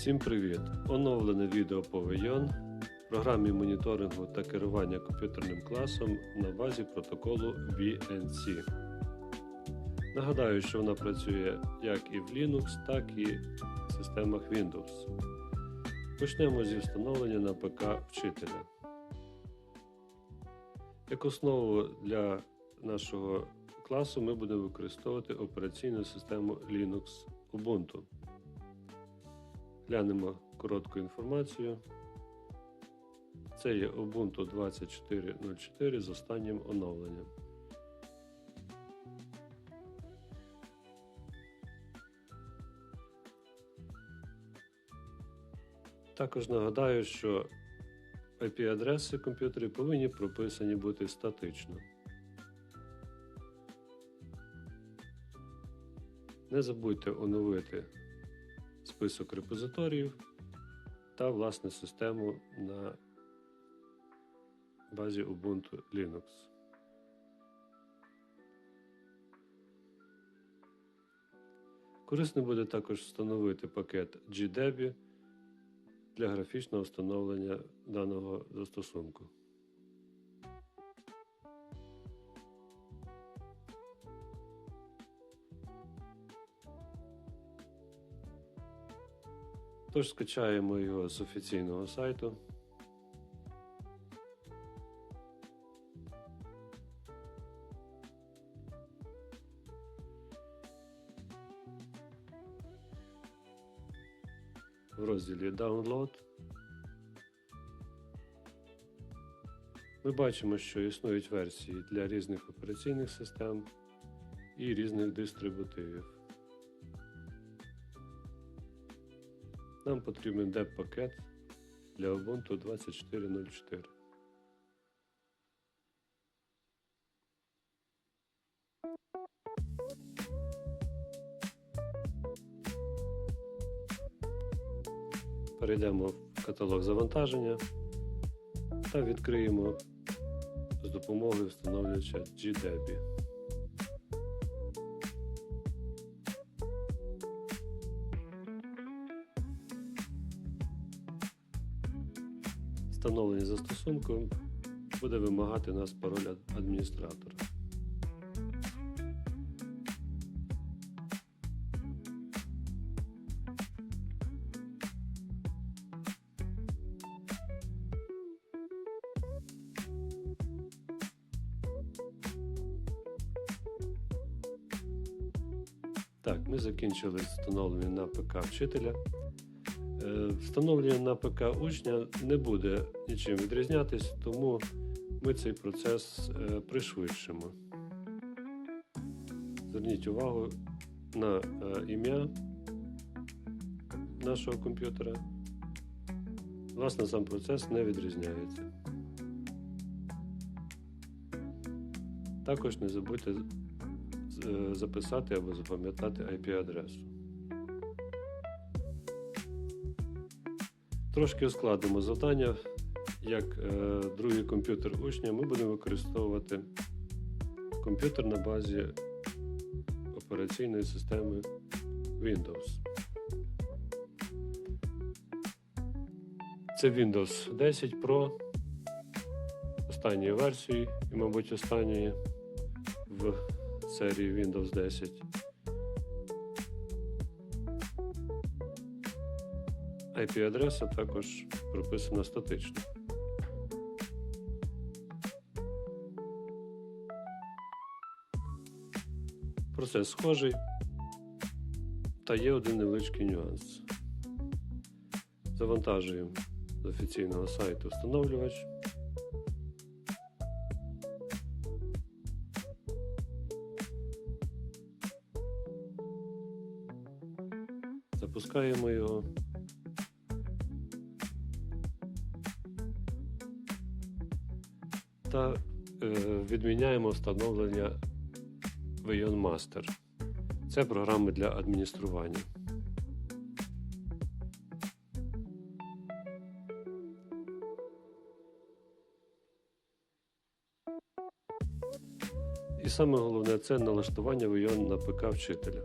Всім привіт! Оновлене відео по Вийон, програмі моніторингу та керування комп'ютерним класом на базі протоколу VNC. Нагадаю, що вона працює як і в Linux, так і в системах Windows. Почнемо зі встановлення на ПК вчителя. Як основу для нашого класу ми будемо використовувати операційну систему Linux Ubuntu. Глянемо коротку інформацію. Це є Ubuntu 24.04 з останнім оновленням. Також нагадаю, що IP-адреси комп'ютерів повинні прописані бути статично. Не забудьте оновити список репозиторіїв та власне систему на базі Ubuntu Linux. Корисно буде також встановити пакет GDebi для графічного встановлення даного застосунку. Тож скачаємо його з офіційного сайту. В розділі Download ми бачимо, що існують версії для різних операційних систем і різних дистрибутивів. Нам потрібен деп-пакет для Ubuntu 24.04. Перейдемо в каталог завантаження та відкриємо з допомогою встановлювача GDebi. Встановлення застосунку буде вимагати нас пароля адміністратора. Так, ми закінчили встановлення на ПК вчителя. Встановлення на ПК учня не буде нічим відрізнятись, тому ми цей процес е, пришвидшимо. Зверніть увагу на е, ім'я нашого комп'ютера. Власне, сам процес не відрізняється. Також не забудьте е, записати або запам'ятати IP-адресу. Трошки ускладнимо завдання. Як е, другий комп'ютер учня, ми будемо використовувати комп'ютер на базі операційної системи Windows. Це Windows 10 Pro останньої версії і, мабуть, останньої в серії Windows 10. IP-адреса також прописана статично. Процес схожий, та є один невеличкий нюанс. Завантажуємо з офіційного сайту встановлювач. Та е, відміняємо встановлення Vion Master. Це програми для адміністрування. І саме головне це налаштування Vion на ПК вчителя.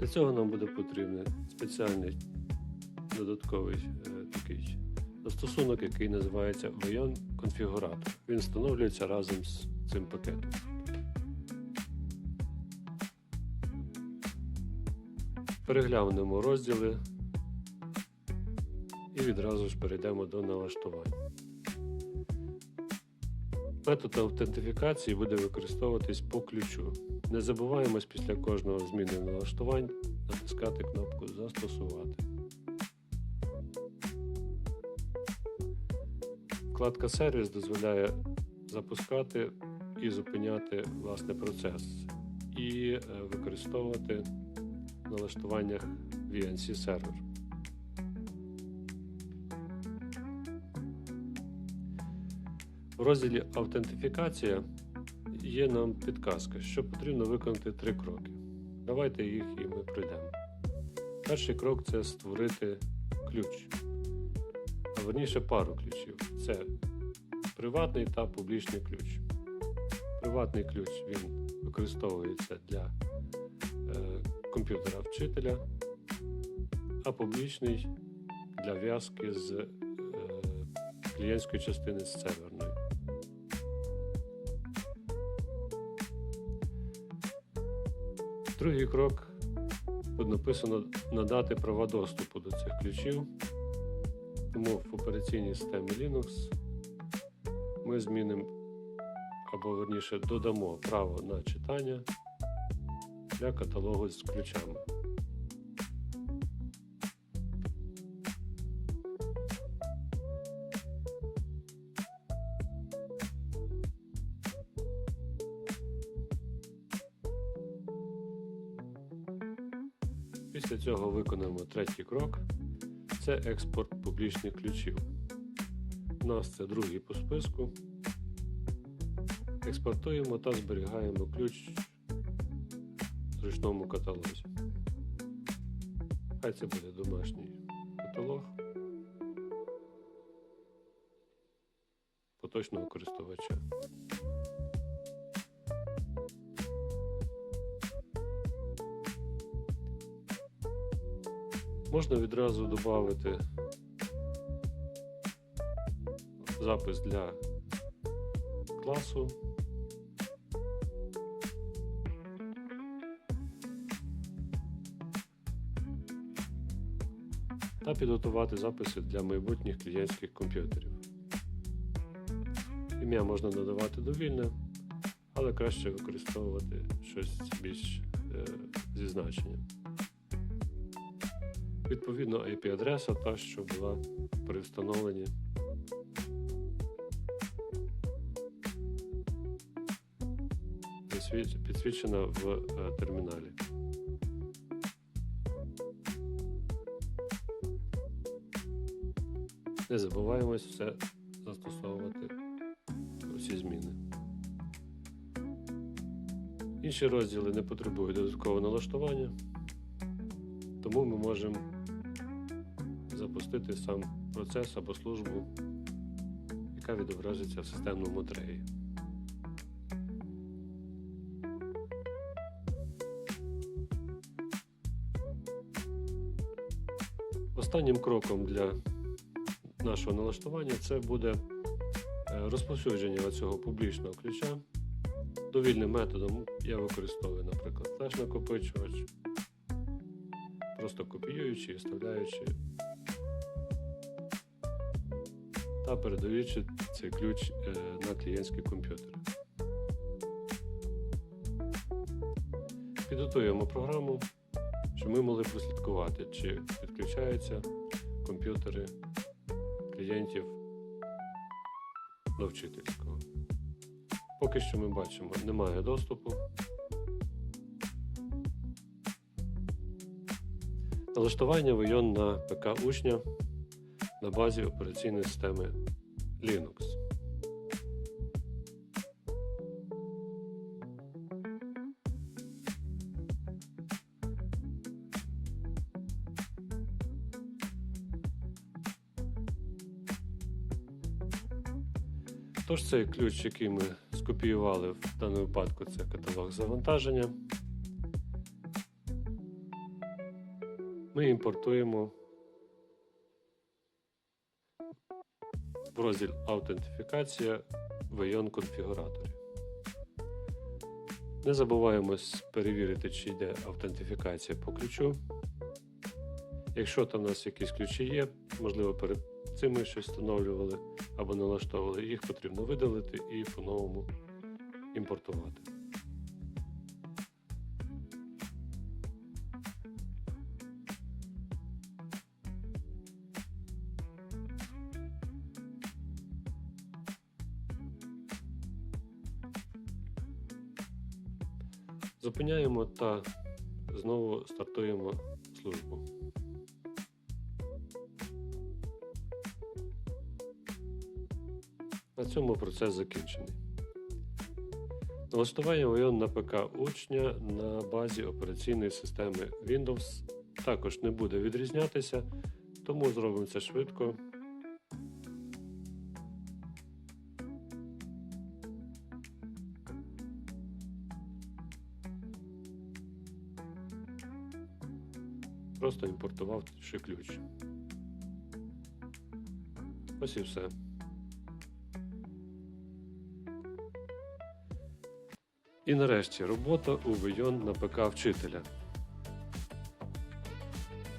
Для цього нам буде потрібен спеціальний додатковий е, такий застосунок, який називається Vion конфігуратор. Він встановлюється разом з цим пакетом. Переглянемо розділи і відразу ж перейдемо до налаштувань. Метод аутентифікації буде використовуватись по ключу. Не забуваємось після кожного зміни налаштувань натискати кнопку Застосувати. Вкладка Сервіс дозволяє запускати і зупиняти власне процес і е, використовувати в налаштуваннях VNC сервер. В розділі Автентифікація є нам підказка, що потрібно виконати три кроки. Давайте їх і ми пройдемо. Перший крок це створити ключ, а верніше пару ключів. Це приватний та публічний ключ. Приватний ключ він використовується для е, комп'ютера вчителя, а публічний для в'язки з е, клієнтської частини з серверної. Другий крок тут написано надати права доступу до цих ключів. Тому в операційній системі Linux ми змінимо або верніше додамо право на читання для каталогу з ключами. Цього виконаємо третій крок це експорт публічних ключів. У нас це другий по списку. Експортуємо та зберігаємо ключ в зручному каталозі. Хай це буде домашній каталог поточного користувача. Можна відразу додати запис для класу. Та підготувати записи для майбутніх клієнтських комп'ютерів. Ім'я можна додавати довільне, але краще використовувати щось більш е, зі значенням. Відповідно, IP-адреса та, що була при встановленні. підсвічена в е, терміналі. Не забуваємось все застосовувати усі зміни. Інші розділи не потребують додаткового налаштування, тому ми можемо запустити сам процес або службу, яка відобразиться в системному треї. Останнім кроком для нашого налаштування це буде е, розповсюдження цього публічного ключа. Довільним методом я використовую, наприклад, флеш-накопичувач, просто копіюючи і вставляючи та передаючи цей ключ е, на клієнтський комп'ютер. Підготуємо програму, щоб ми могли прослідкувати, чи підключаються комп'ютери клієнтів до вчительського. Поки що ми бачимо, немає доступу. Налаштування вийон на ПК учня на базі операційної системи Linux. Тож цей ключ, який ми скопіювали в даному випадку, це каталог завантаження. ми імпортуємо розділ Аутентифікація в Ion конфігураторі. Не забуваємо перевірити, чи йде автентифікація по ключу. Якщо там у нас якісь ключі є, можливо, перед цим ми щось встановлювали або налаштовували, їх потрібно видалити і по-новому імпортувати. Зупиняємо та знову стартуємо службу. На цьому процес закінчений. Налаштування Ion на ПК учня на базі операційної системи Windows також не буде відрізнятися, тому зробимо це швидко. Просто імпортувавши ключ. Ось і все. І нарешті робота у Vion на ПК вчителя.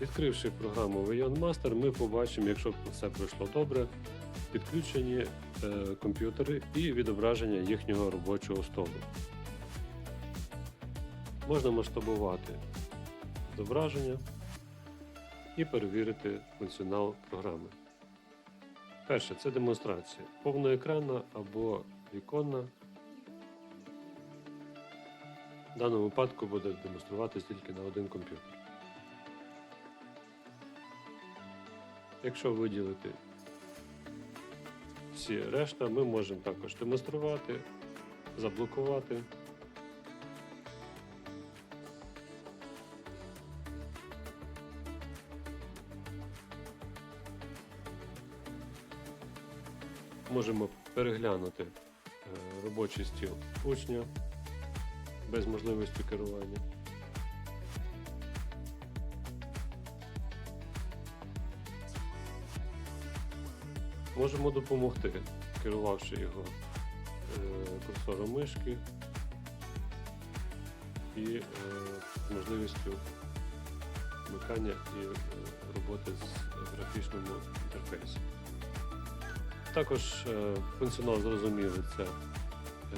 Відкривши програму Vion Master, ми побачимо, якщо все пройшло добре, підключені е, комп'ютери і відображення їхнього робочого столу. Можна масштабувати зображення і перевірити функціонал програми. Перше це демонстрація. Повноекранна або віконна. В даному випадку буде демонструватись тільки на один комп'ютер. Якщо виділити всі решта, ми можемо також демонструвати, заблокувати. Можемо переглянути е, робочий стіл учня без можливості керування. Можемо допомогти, керувавши його е, курсором мишки і е, можливістю вмикання і роботи з графічному інтерфейсом. Також е, функціонал зрозумілий це, е,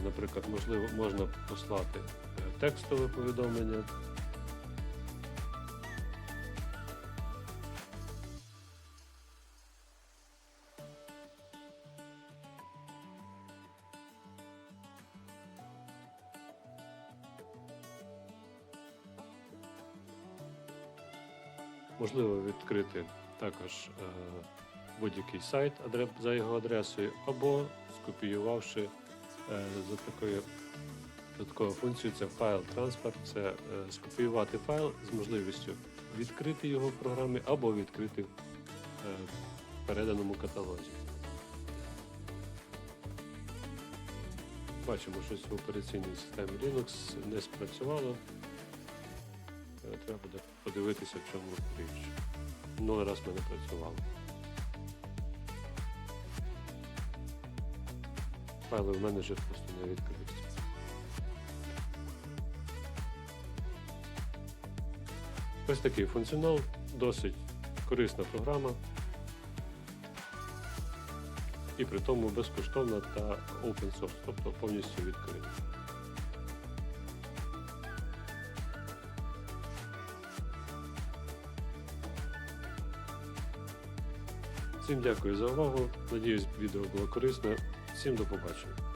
наприклад, можливо, можна послати е, текстове повідомлення. Можливо відкрити також е, будь-який сайт за його адресою, або скопіювавши е, за такою додатковою функцією, це файл трансфер, це е, скопіювати файл з можливістю відкрити його в програмі або відкрити е, в переданому каталозі. Бачимо, щось в операційній системі Linux не спрацювало. Треба буде подивитися, в чому річ. Минулий раз ми не працювало. Файли в мене вже просто не відкриються. Ось такий функціонал, досить корисна програма. І при тому безкоштовна та open source, тобто повністю відкрита. Всім дякую за увагу. Надіюсь, відео було корисне. Всім до побачення.